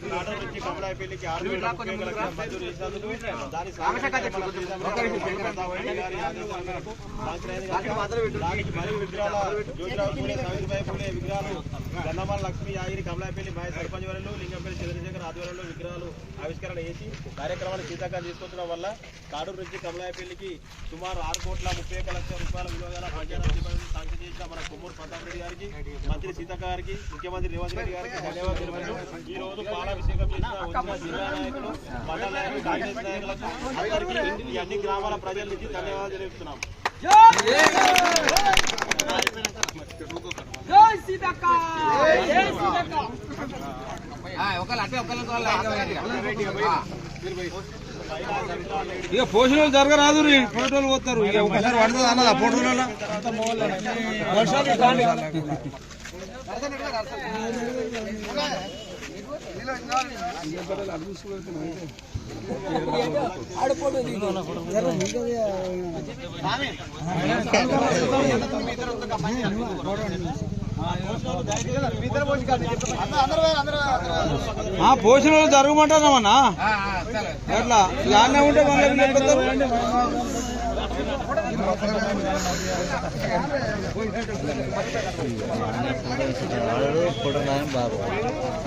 కమలాపల్లికి ఆరు వేల ముప్పై లక్షల మంజూరు చేసినందుకు దాని జ్యోతిరావు పూలే సావిత్రిబాయి పూలే విగ్రహాలు గన్నమాల లక్ష్మి యాగిరి కమలాపల్లి మాయ సర్పంచ్ వరలు లింగంపల్లి చంద్రశేఖర్ ఆధ్వర్యంలో విగ్రహాలు ఆవిష్కరణ చేసి కార్యక్రమాన్ని సీతాకారం తీసుకొచ్చడం వల్ల కాడూరు నుంచి కమలాపల్లికి సుమారు ఆరు కోట్ల ముప్పై ఒక లక్షల రూపాయల విలువ గల పంచాయతీ శాంక్షన్ చేసిన మన కొమ్మూరు ప్రతాప్ రెడ్డి గారికి మంత్రి సీతక్క గారికి ముఖ్యమంత్రి రేవంత్ రెడ్డి గారికి ధన్యవాదాలు ఈ రోజు పాలాభిషేకం చేసిన వచ్చిన జిల్లా నాయకులు మండల నాయకులు కాంగ్రెస్ నాయకులకు అందరికీ ఈ అన్ని గ్రామాల ప్రజల నుంచి ధన్యవాదాలు తెలుపుతున్నాం. ఇక పోషణలు జరగరాదు రీ. ఫోటోలు పోతారు. ఇక ఒకసారి పడుతుంది అన్నదా ఫోటోలలో ఆ పోషణలు జరగమంటారమ్మన్నా ఎట్లా? ఇలానే ఉంటే మళ్ళీ లేకపోతారు బాబు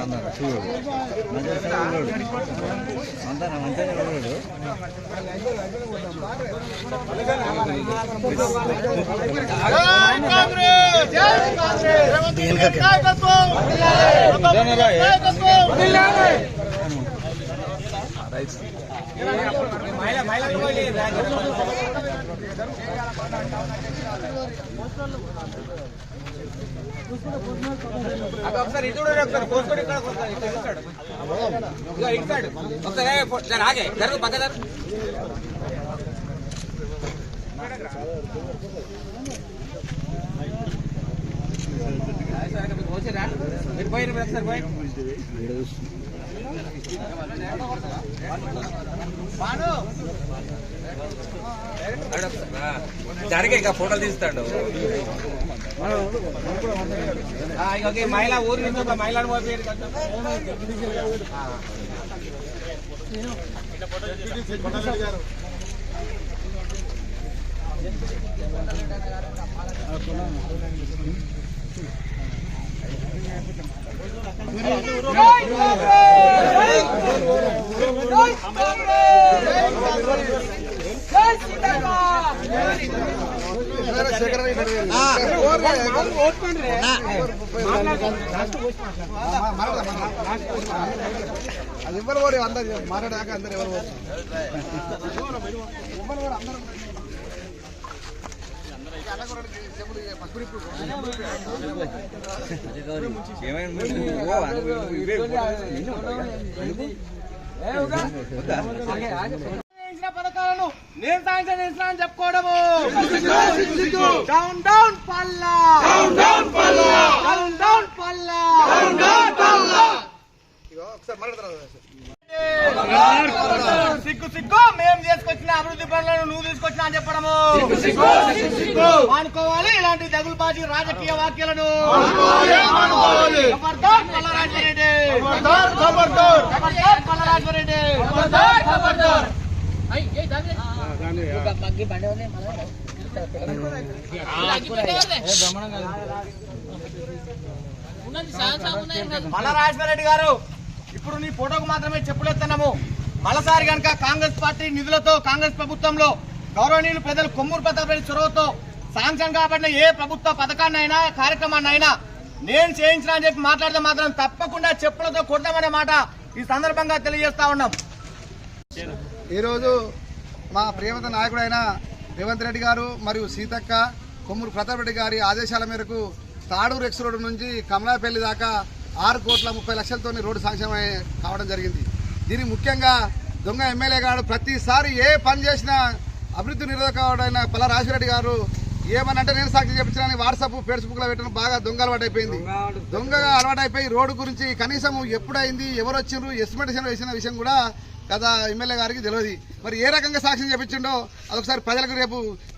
అన్నారు చూడు మంచిగా ఉన్నాడు అంతా మంచిగా ఉన్నాడు ఒకసారి ఇటు చూడండి ఒకసారి ఇక్కడ ఒకసారి ఇటు సైడ్. ఒకసారి ఆగే జరుగు పక్క జరుగు. మీరు ఒకసారి పోయి. జరిగే ఇక ఫోటోలు తీస్తాడు ఒక మహిళ ఊరి నుంచి ఒక పంపించారు కదా. అది ఎవరు ఓడి అందరు మాట్లాడాక అందరు ఎవరు ఓరి పథకాలను నేను సాంక్షన్ చేసిన అని చెప్పుకోవడము down down Palla. Down down Palla. Down down Palla. మాట్లాడతారు సిగ్గు సిగ్గు. మేము చేసుకొచ్చిన అభివృద్ధి పనులను నువ్వు తీసుకొచ్చినా అని చెప్పడము. మానుకోవాలి ఇలాంటి దగులుబాజీ రాజకీయ వ్యాఖ్యలను ఖబర్దార్ ఖబర్దార్ మల్లరాజరెడ్డి గారు ఇప్పుడు నీ ఫోటోకు మాత్రమే చెప్పులెత్తన్నాము మలసారి గనక కాంగ్రెస్ పార్టీ నిధులతో కాంగ్రెస్ ప్రభుత్వంలో గౌరవనీయులు పెద్దలు కొమ్మూరు ప్రతాప్ రెడ్డి చొరవతో శాంక్షన్ కాబడిన ఏ ప్రభుత్వ పథకాన్ని అయినా కార్యక్రమాన్ని అయినా నేను చేయించిన అని చెప్పి మాట్లాడితే మాత్రం తప్పకుండా చెప్పులతో కొడదామనే మాట ఈ సందర్భంగా తెలియజేస్తా ఉన్నాం. ఈరోజు మా ప్రియమత నాయకుడైన రేవంత్ రెడ్డి గారు మరియు సీతక్క కొమ్మూరు ప్రతాప్ రెడ్డి గారి ఆదేశాల మేరకు తాడూరు ఎక్స్ రోడ్డు నుంచి కమలాపల్లి దాకా ఆరు కోట్ల ముప్పై లక్షలతో రోడ్డు అయ్యి- కావడం జరిగింది. దీని ముఖ్యంగా దొంగ ఎమ్మెల్యే గారు ప్రతిసారి ఏ పని చేసినా అభివృద్ధి నిరోధకుడైన పల్ల రాజశేఖర గారు ఏమనంటే నేను సాక్షి చెప్పించిన వాట్సాప్ ఫేస్బుక్లో పెట్టడం బాగా దొంగ అలవాటు అయిపోయింది. దొంగగా అలవాటు అయిపోయి రోడ్డు గురించి కనీసం ఎప్పుడైంది ఎవరు వచ్చిండ్రు ఎస్టిమేషన్ వేసిన విషయం కూడా గత ఎమ్మెల్యే గారికి తెలియదు. మరి ఏ రకంగా సాక్ష్యం చెప్పించిండో అదొకసారి ప్రజలకు రేపు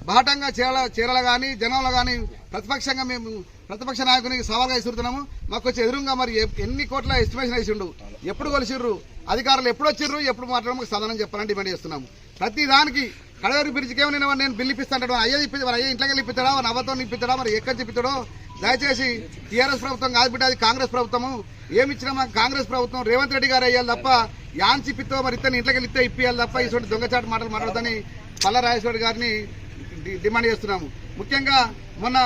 బాటంగా చీరల చీరలు కానీ జనంలో కానీ ప్రతిపక్షంగా మేము ప్రతిపక్ష నాయకునికి సవాల్గా ఇస్తున్నాము మాకు వచ్చి ఎదురుగా మరి ఎ- ఎన్ని కోట్ల ఎస్టిమేషన్ వేసిండు ఎప్పుడు కొలిసిర్రు? అధికారులు ఎప్పుడు వచ్చిర్రు? ఎప్పుడు మాట్లాడడం మాకు సమాధానం చెప్పాలని డిమాండ్ చేస్తున్నాము. ప్రతి దానికి కడవరి బ్రిడ్జికి ఏమైనా నేను బిల్లు ఇప్పిస్తాడు అయ్యే ఇప్పి మరి అయ్యే ఇంట్లోకి ఇప్పిస్తాడా మరి అబద్ధం ఇప్పిస్తాడా మరి ఎక్కడ చెప్పిస్తాడో దయచేసి టీఆర్ఎస్ ప్రభుత్వం కాదు బిడ్డ అది కాంగ్రెస్ ప్రభుత్వము. ఏమిచ్చినా మాకు కాంగ్రెస్ ప్రభుత్వం. రేవంత్ రెడ్డి గారు అయ్యాలి తప్ప యాన్ చిప్పితో మరి ఇతను ఇంట్లోకి ఇస్తే ఇప్పియాలి తప్ప ఇటువంటి దొంగచాటు మాటలు మాట్లాడదని పల్ల రాజేశ్వరి గారిని డి- డిమాండ్ చేస్తున్నాము. ముఖ్యంగా మొన్న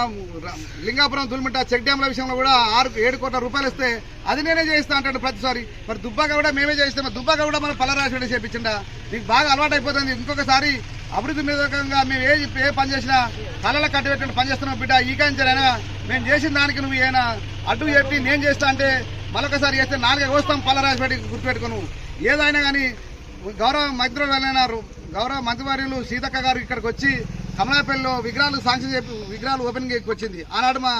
లింగాపురం దుల్మిట చెక్ డ్యాంల విషయంలో కూడా ఆరు ఏడు కోట్ల రూపాయలు ఇస్తే అది నేనే చేయిస్తా అంటాడు ప్రతిసారి. మరి దుబ్బాక కూడా మేమే చేయిస్తాం దుబ్బాక కూడా మన పల్లరాశి చేపించిండా? నీకు బాగా అలవాటు అయిపోతుంది ఇంకొకసారి అభివృద్ధి నిరోధకంగా మేము ఏ ఏ పని చేసినా కళ్ళలో కట్టిపెట్టిన పని చేస్తున్నాం బిడ్డ. ఈ కాంచరైనా మేము చేసిన దానికి నువ్వు ఏమైనా అడ్డు చెప్పి నేను చేస్తా అంటే మరొకసారి చేస్తే నాలుగే వస్తాం పల్లరాశి పెట్టి ఏదైనా కానీ గౌరవ మంత్రులైన గౌరవ మంత్రివర్యులు సీతక్క గారు ఇక్కడికి వచ్చి కమలాపల్లిలో విగ్రహాలు సాంక్షన్ చెప్పి విగ్రహాలు ఓపెనింగ్ వచ్చింది. ఆనాడు మా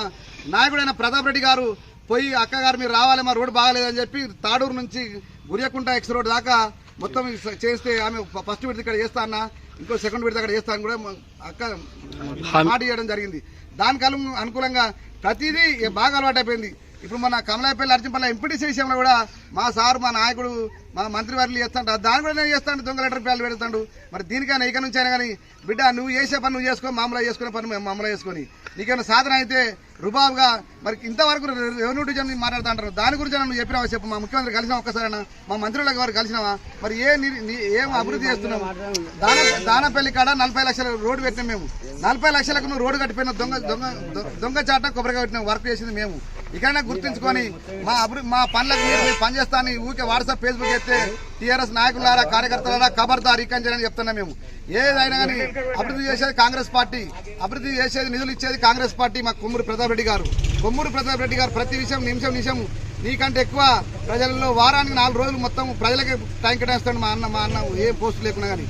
నాయకుడైన ప్రతాప్ రెడ్డి గారు పోయి అక్క గారు మీరు రావాలి మా రోడ్డు బాగాలేదని చెప్పి తాడూరు నుంచి గురియకుంట ఎక్స్ రోడ్ దాకా మొత్తం చేస్తే ఆమె ఫస్ట్ విడత ఇక్కడ చేస్తా అన్న ఇంకో సెకండ్ విడత అక్కడ చేస్తా అని కూడా అక్క మాట ఇవ్వడం జరిగింది. దానికి అను- అనుకూలంగా ప్రతిదీ బాగా అలవాటు అయిపోయింది ఇప్పుడు మన కమలాపల్లి అర్జునపల్లి ఎంపీటీసీ విషయంలో కూడా మా సార్ మా నాయకుడు మా మంత్రివర్యులు చేస్తాడు. దాని కూడా నేను చేస్తాను దొంగ లెటర్ పేర్లు పెడతాడు. మరి దీనికైనా ఇక నుంచి అయినా కానీ బిడ్డ నువ్వు చేసే పని నువ్వు చేసుకో మామూలుగా చేసుకునే పని మేము మామూలుగా చేసుకొని. నీకేమైనా సాధన అయితే రుబాబుగా మరి ఇంతవరకు రెవెన్యూ డివిజన్ మాట్లాడుతా అంటారు దాని గురించి నువ్వు చెప్పినావా చెప్పు. మా ముఖ్యమంత్రి కలిసినా ఒక్కసారైనా? మా మంత్రుల వారు కలిసినావా? మరి ఏ ఏం అభివృద్ధి చేస్తున్నావు? దాన దానపల్లి కాడ నలభై లక్షల రోడ్డు పెట్టినాం మేము. నలభై లక్షలకు నువ్వు రోడ్డు కట్టిపోయిన దొంగ దొంగ దొ- దొంగ చాట కొబ్బరిగా పెట్టిన వర్క్ చేసింది మేము. ఇక్కడనే గుర్తుంచుకొని మా అభివృద్ధి మా పనులకు మీరు పనిచేస్తాను ఊరికే వాట్సాప్ ఫేస్బుక్ ఎత్తే టీఆర్ఎస్ నాయకులారా కార్యకర్తలారా ఖబర్దార్ ఇక్కని చెప్తున్నాం మేము. ఏదైనా కానీ అభివృద్ధి చేసేది కాంగ్రెస్ పార్టీ అభివృద్ధి చేసేది నిధులు ఇచ్చేది కాంగ్రెస్ పార్టీ మా కొమ్మూరు ప్రతాప్ రెడ్డి గారు. కొమ్మూరు ప్రతాప్ రెడ్డి గారు ప్రతి విషయం నిమిషం నిమిషం నీకంటే ఎక్కువ ప్రజల్లో వారానికి నాలుగు రోజులు మొత్తం ప్రజలకే టైం కేటాయిస్తాడు మా అన్న మా అన్న ఏ పోస్టు లేకున్నా కానీ.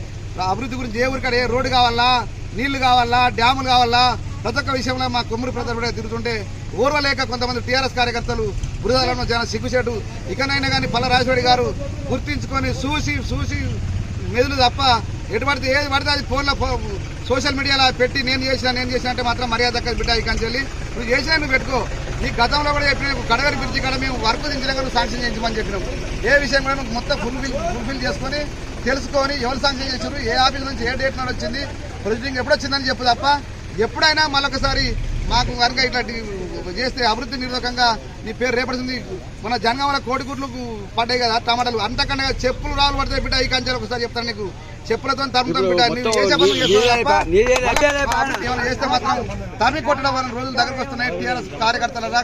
అభివృద్ధి గురించి ఏ ఊరికాడ ఏ రోడ్డు కావాలా నీళ్ళు కావాలా డ్యాములు కావాలా ప్రతి ఒక్క విషయంలో మా కొమ్మూరు ప్రజలు కూడా తిరుగుతుంటే ఓర్వలేక కొంతమంది టీఆర్ఎస్ కార్యకర్తలు బురదలను జన సిగ్గుచేటు. ఇకనైనా కానీ పల్ల రాజశేఖరి గారు గుర్తించుకొని చూసి చూసి మెదులు తప్ప ఎటువంటి ఏది పడితే అది ఫోన్లో సోషల్ మీడియాలో పెట్టి నేను చేసిన నేను చేసిన అంటే మాత్రం మర్యాద దక్కదు బిడ్డ ఇక్కడి నుంచి నువ్వు చేసినా నువ్వు పెట్టుకో. నీ గతంలో కూడా చెప్పిన కడగరి బ్రిడ్జి కాడ మేము వర్క్ దించలేక శాంక్షన్ చేయించమని చెప్పినాం. ఏ విషయం కూడా నువ్వు మొత్తం ఫుల్ఫిల్ ఫుల్ఫిల్ చేసుకొని తెలుసుకొని ఎవరు శాంక్షన్ చేశారు ఏ ఆఫీస్ నుంచి ఏ డేట్ నుండి వచ్చింది ప్రొసీడింగ్ ఎప్పుడు వచ్చిందని చెప్పు తప్ప ఎప్పుడైనా మళ్ళొకసారి మాకు కనుక ఇట్లాంటి చేస్తే అభివృద్ధి నిరోధకంగా నీ పేరు రేపడుతుంది. మన జనగామల కోడిగుడ్లు పడ్డాయి కదా టమాటాలు. అంతకన్నా చెప్పులు రాళ్ళు పడతాయి బిడ్డ ఈ కంచెలు ఒకసారి చెప్తాను నీకు. చెప్పులతో తరుముతాం బిడ్డ ఏమైనా చేస్తే మాత్రం తరిమి కొట్టడం వల్ల రోజులు దగ్గరకు వస్తున్నాయి. టీఆర్ఎస్ కార్యకర్తలరా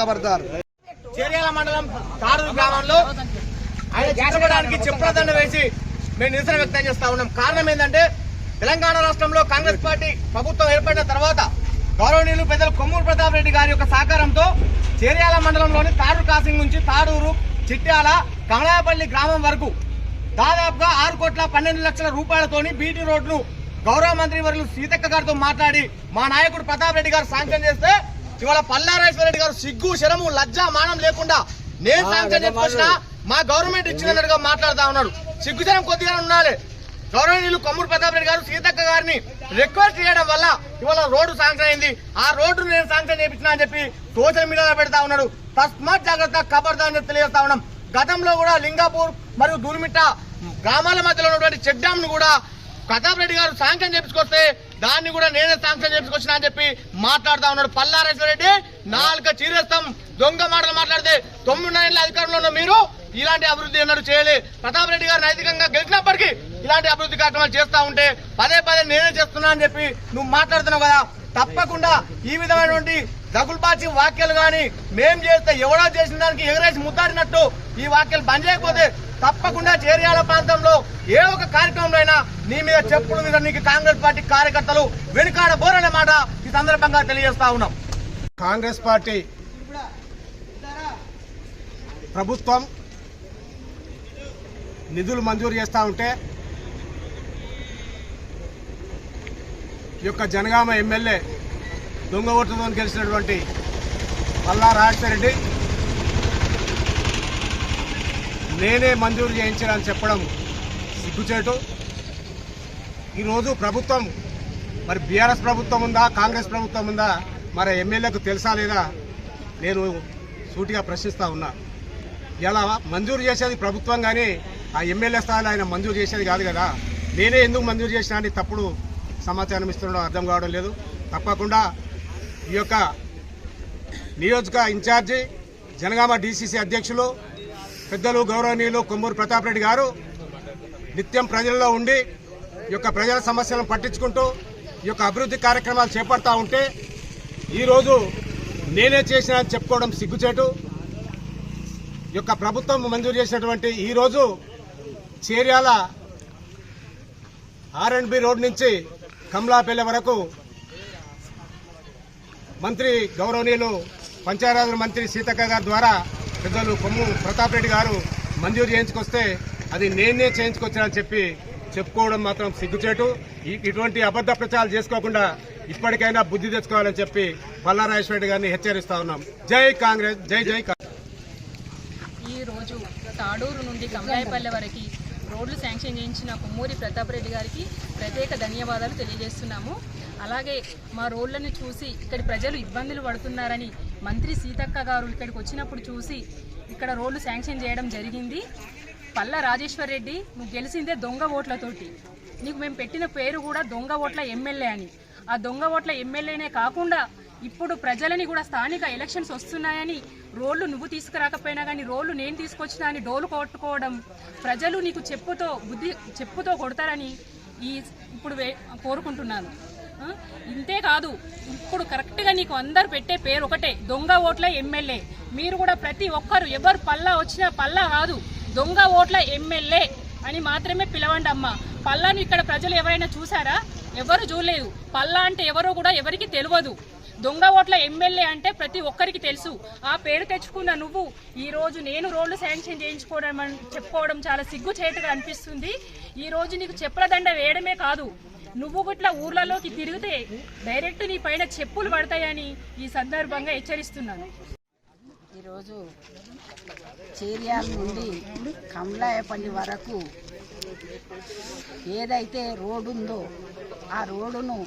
ఖబర్దార్ చేర్యాల మండలం గ్రామంలో ఆయన చెప్పుల దండ వేసి మేము నిరసన వ్యక్తం చేస్తా ఉన్నాం. కారణం ఏంటంటే తెలంగాణ రాష్ట్రంలో కాంగ్రెస్ పార్టీ ప్రభుత్వం ఏర్పడిన తర్వాత గౌరవనీయులు పెద్దలు కొమ్మూరు ప్రతాప్ రెడ్డి గారి యొక్క సహకారంతో చేర్యాల మండలంలోని తాడూరు క్రాసింగ్ నుంచి తాడూరు చిట్యాల కమలాపల్లి గ్రామం వరకు దాదాపుగా ఆరు కోట్ల పన్నెండు లక్షల రూపాయలతోని బీటీ రోడ్ను గౌరవ మంత్రి వర్యులు సీతక్క గారితో మాట్లాడి మా నాయకుడు ప్రతాప్ రెడ్డి గారు శాంక్షన్ చేస్తే ఇవాళ పల్లారేశ్వర రెడ్డి గారు సిగ్గు శరము లజ్జ మానం లేకుండా నేను శాంక్షన్ చేసుకొచ్చిన మా గవర్నమెంట్ ఇచ్చినట్టుగా మాట్లాడుతా ఉన్నాడు. సిగ్గు శరం కొద్దిగా ఉండాలి. గౌరవనీయులు కొమ్మూరు ప్రతాప్ రెడ్డి గారు సీతక్క గారిని రిక్వెస్ట్ చేయడం వల్ల ఇవాళ రోడ్డు శాంక్షన్ అయింది. ఆ రోడ్డు నేను శాంక్షన్ చేయించిన అని చెప్పి సోషల్ మీడియాలో పెడతా ఉన్నాడు. తస్మాత్ జాగ్రత్త కబర్దా అని తెలియజేస్తా ఉన్నాం. గతంలో కూడా లింగాపూర్ మరియు దూర్మిట్ట గ్రామాల మధ్యలో ఉన్నటువంటి చెక్ డ్యామ్ను కూడా ప్రతాప్ రెడ్డి గారు శాంక్షన్ చేపించుకొస్తే దాన్ని కూడా నేనే శాంక్షన్ చేపించుకొచ్చిన అని చెప్పి మాట్లాడుతా ఉన్నాడు. పల్లారేశ్వర రెడ్డి నాలుక చీరేస్తాం. దొంగ మాటలు మాట్లాడితే తొమ్మిది నెలల అధికారంలో ఉన్న మీరు ఇలాంటి అభివృద్ధి ఎన్నడూ చేయలే. ప్రతాప్ రెడ్డి గారు నైతికంగా గెలిచినప్పటికీ ఇలాంటి అభివృద్ధి కార్యక్రమాలు చేస్తా ఉంటే పదే పదే నేనే చేస్తున్నా అని చెప్పి నువ్వు మాట్లాడుతున్నావు కదా. తప్పకుండా ఈ విధమైనటువంటి దగుల్బాచి వ్యాఖ్యలు గాని మేం చేస్తే ఎవడో చేసిన దానికి ఎగరేసి ముద్దాడినట్టు ఈ వాక్యాలు బంద్ చేయకపోతే తప్పకుండా చేరియాల ప్రాంతంలో ఏ ఒక కార్యక్రమంలో అయినా నీ మీద చెప్పుల మీద నీకు కాంగ్రెస్ పార్టీ కార్యకర్తలు వెనుకాడ బోరనే మాట ఈ సందర్భంగా తెలియజేస్తా ఉన్నాం. కాంగ్రెస్ పార్టీ ప్రభుత్వం నిధులు మంజూరు చేస్తూ ఉంటే ఈ యొక్క జనగామ ఎమ్మెల్యే దొంగ ఓటుతో గెలిచినటువంటి పల్లా రాజశేఖర రెడ్డి నేనే మంజూరు చేయించానని చెప్పడం సిగ్గుచేటు. ఈరోజు ప్రభుత్వం మరి బీఆర్ఎస్ ప్రభుత్వం ఉందా కాంగ్రెస్ ప్రభుత్వం ఉందా మరి ఎమ్మెల్యేకు తెలుసా లేదా నేను సూటిగా ప్రశ్నిస్తూ ఉన్నా. ఇలా మంజూరు చేసేది ప్రభుత్వం కానీ ఆ ఎమ్మెల్యే స్థాయిలో ఆయన మంజూరు చేసేది కాదు కదా. నేనే ఎందుకు మంజూరు చేసినా అని తప్పుడు సమాచారం ఇస్తుండడం అర్థం కావడం లేదు. తప్పకుండా ఈ యొక్క నియోజక ఇన్ఛార్జి జనగామ డీసీసీ అధ్యక్షులు పెద్దలు గౌరవనీయులు కొమ్మూరు ప్రతాప్ రెడ్డి గారు నిత్యం ప్రజల్లో ఉండి ఈ యొక్క ప్రజల సమస్యలను పట్టించుకుంటూ ఈ యొక్క అభివృద్ధి కార్యక్రమాలు చేపడతా ఉంటే ఈరోజు నేనే చేసిన చెప్పుకోవడం సిగ్గుచేటు. ఈ యొక్క ప్రభుత్వం మంజూరు చేసినటువంటి ఈరోజు Cheeryala R and B road నుంచి కమలాపల్లి వరకు మంత్రి గౌరవనీయులు పంచాయరాజుల మంత్రి సీతక్క గారి ద్వారా పెద్దలు కొమ్ము ప్రతాప్ రెడ్డి గారు మంజూరు చేయించుకొస్తే అది నేనే చేయించుకొచ్చానని చెప్పి చెప్పుకోవడం మాత్రం సిగ్గుచేటు. ఇటువంటి అబద్ధ ప్రచారాలు చేసుకోకుండా ఇప్పటికైనా బుద్ధి తెచ్చుకోవాలని చెప్పి పల్లారాజేశ్వర రెడ్డి గారిని హెచ్చరిస్తా ఉన్నాం. జై కాంగ్రెస్ జై జై కాంగ్రెస్. ఈ రోజు తాడూరు నుండి కమలాయపల్లె వరకు రోడ్లు శాంక్షన్ చేయించిన కొమ్మూరి ప్రతాప్ రెడ్డి గారికి ప్రత్యేక ధన్యవాదాలు తెలియజేస్తున్నాము. అలాగే మా రోడ్లను చూసి ఇక్కడి ప్రజలు ఇబ్బందులు పడుతున్నారని మంత్రి సీతక్క గారు ఇక్కడికి వచ్చినప్పుడు చూసి ఇక్కడ రోడ్లు శాంక్షన్ చేయడం జరిగింది. పల్ల రాజేశ్వర్ రెడ్డి నువ్వు గెలిచిందే దొంగ ఓట్లతోటి. నీకు మేము పెట్టిన పేరు కూడా దొంగ ఓట్ల ఎమ్మెల్యే అని. ఆ దొంగ ఓట్ల ఎమ్మెల్యేనే కాకుండా ఇప్పుడు ప్రజలని కూడా స్థానిక ఎలక్షన్స్ వస్తున్నాయని రోడ్లు నువ్వు తీసుకురాకపోయినా కానీ రోడ్లు నేను తీసుకొచ్చినా అని డోలు కొట్టుకోవడం ప్రజలు నీకు చెప్పుతో బుద్ధి చెప్పుతో కొడతారని ఈ ఇప్పుడు వే- కోరుకుంటున్నాను. ఇంతే కాదు ఇప్పుడు కరెక్ట్గా నీకు అందరు పెట్టే పేరు ఒకటే దొంగ ఓట్ల ఎమ్మెల్యే. మీరు కూడా ప్రతి ఒక్కరు ఎవరు పల్లా వచ్చినా పల్లా కాదు దొంగ ఓట్ల ఎమ్మెల్యే అని మాత్రమే పిలవండి అమ్మ. పల్లాను ఇక్కడ ప్రజలు ఎవరైనా చూసారా? ఎవరు చూడలేదు. పల్లా అంటే ఎవరో కూడా ఎవరికి తెలియదు. దొంగ ఓట్ల ఎమ్మెల్యే అంటే ప్రతి ఒక్కరికి తెలుసు. ఆ పేరు తెచ్చుకున్న నువ్వు ఈ రోజు నేను రోడ్లు శాంక్షన్ చేయించుకోవడం చెప్పుకోవడం చాలా సిగ్గు చేటుగా అనిపిస్తుంది. ఈ రోజు నీకు చెప్పుల దండ వేయడమే కాదు. నువ్వు గుట్ల ఊర్లలోకి తిరిగితే డైరెక్ట్ నీ పైన చెప్పులు పడతాయని ఈ సందర్భంగా హెచ్చరిస్తున్నాను. ఈరోజు చేరియాల నుండి కమలాయపల్లి వరకు ఏదైతే రోడ్డు ఉందో ఆ రోడ్డును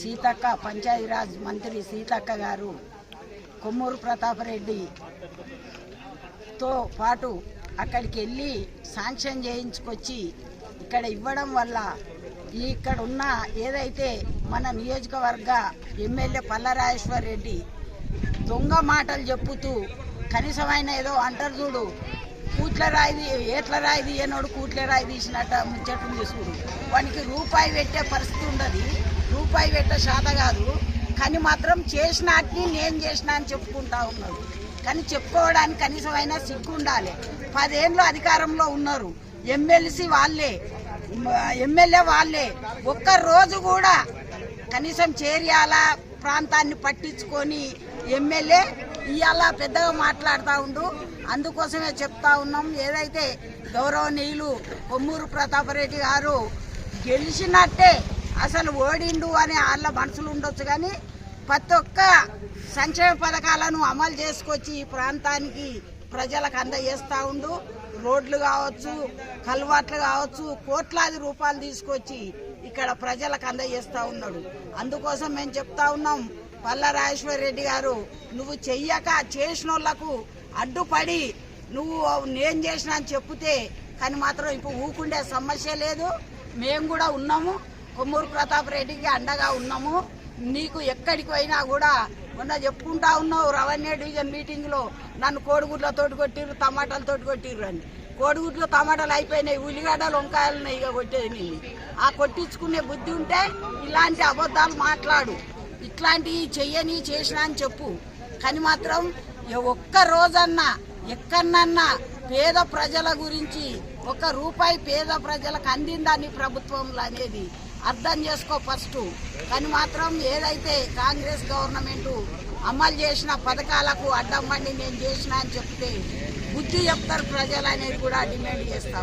సీతక్క పంచాయతీరాజ్ మంత్రి సీతక్క గారు కొమ్మూరు ప్రతాపరెడ్డితో పాటు అక్కడికి వెళ్ళి శాంక్షన్ చేయించుకొచ్చి ఇక్కడ ఇవ్వడం వల్ల ఇక్కడ ఉన్న ఏదైతే మన నియోజకవర్గ ఎమ్మెల్యే పల్లరాజేశ్వర్ రెడ్డి దొంగ మాటలు చెప్పుతూ కనీసమైన ఏదో అంటారు చూడు కూట్ల రాయి ఏట్ల రాయి తీయనోడు కూట్ల రాయి తీసినట్ట ముచ్చట్లు తీసుకుడు వానికి రూపాయి పెట్టే పరిస్థితి ఉండదు. రూపాయి పెట్ట శాత కాదు. కానీ మాత్రం చేసినట్ని నేను చేసిన అని చెప్పుకుంటా ఉన్నాడు కానీ చెప్పుకోవడానికి కనీసమైనా సిగ్గు ఉండాలి. పదేళ్ళు అధికారంలో ఉన్నారు. ఎమ్మెల్సీ వాళ్ళే. ఎమ్మెల్యే వాళ్ళే. ఒక్క రోజు కూడా కనీసం చేరియాల ప్రాంతాన్ని పట్టించుకొని ఎమ్మెల్యే ఇవాళ పెద్దగా మాట్లాడుతూ ఉండు. అందుకోసమే చెప్తా ఉన్నాం. ఏదైతే గౌరవనీయులు కొమ్మూరు ప్రతాపరెడ్డి గారు గెలిచినట్టే అసలు ఓడిండు అనే వాళ్ళ మనసులు ఉండొచ్చు కానీ ప్రతి ఒక్క సంక్షేమ పథకాలను అమలు చేసుకొచ్చి ఈ ప్రాంతానికి ప్రజలకు అందజేస్తూ ఉండు. రోడ్లు కావచ్చు కల్వాట్లు కావచ్చు కోట్లాది రూపాయలు తీసుకొచ్చి ఇక్కడ ప్రజలకు అందజేస్తూ ఉన్నాడు. అందుకోసం మేము చెప్తా ఉన్నాం పల్ల రాజేశ్వర రెడ్డి గారు నువ్వు చెయ్యక చేసిన వాళ్ళకు అడ్డుపడి నువ్వు నేను చేసిన అని చెప్తే కానీ మాత్రం ఇప్పుడు ఊకుండే సమస్య లేదు. మేము కూడా ఉన్నాము. కొమ్మూరు ప్రతాప్ రెడ్డికి అండగా ఉన్నాము. నీకు ఎక్కడికి పోయినా కూడా మొన్న చెప్పుకుంటా ఉన్నావు రవాణా డివిజన్ మీటింగ్లో నన్ను కోడిగుడ్లతోటి కొట్టిర్రు టమాటాలతోటి కొట్టిర్రు అని. కోడిగుడ్లు టమాటాలు అయిపోయినాయి ఉల్లిగడ్డలు వంకాయలు ఇక కొట్టేది ఆ కొట్టించుకునే బుద్ధి ఉంటే ఇలాంటి అబద్ధాలు మాట్లాడు. ఇట్లాంటివి చెయ్యని చేసిన అని చెప్పు. కానీ మాత్రం ఒక్క రోజన్నా ఎక్కడన్నా పేద ప్రజల గురించి ఒక రూపాయి పేద ప్రజలకు అందిందని ప్రభుత్వంలో అనేది అర్థం చేసుకో ఫస్ట్. కానీ మాత్రం ఏదైతే కాంగ్రెస్ గవర్నమెంట్ అమలు చేసిన పథకాలకు అడ్డం పండి నేను చేసిన అని చెప్తే బుద్ధి చెప్తారు ప్రజలు అనేది కూడా డిమాండ్ చేస్తా.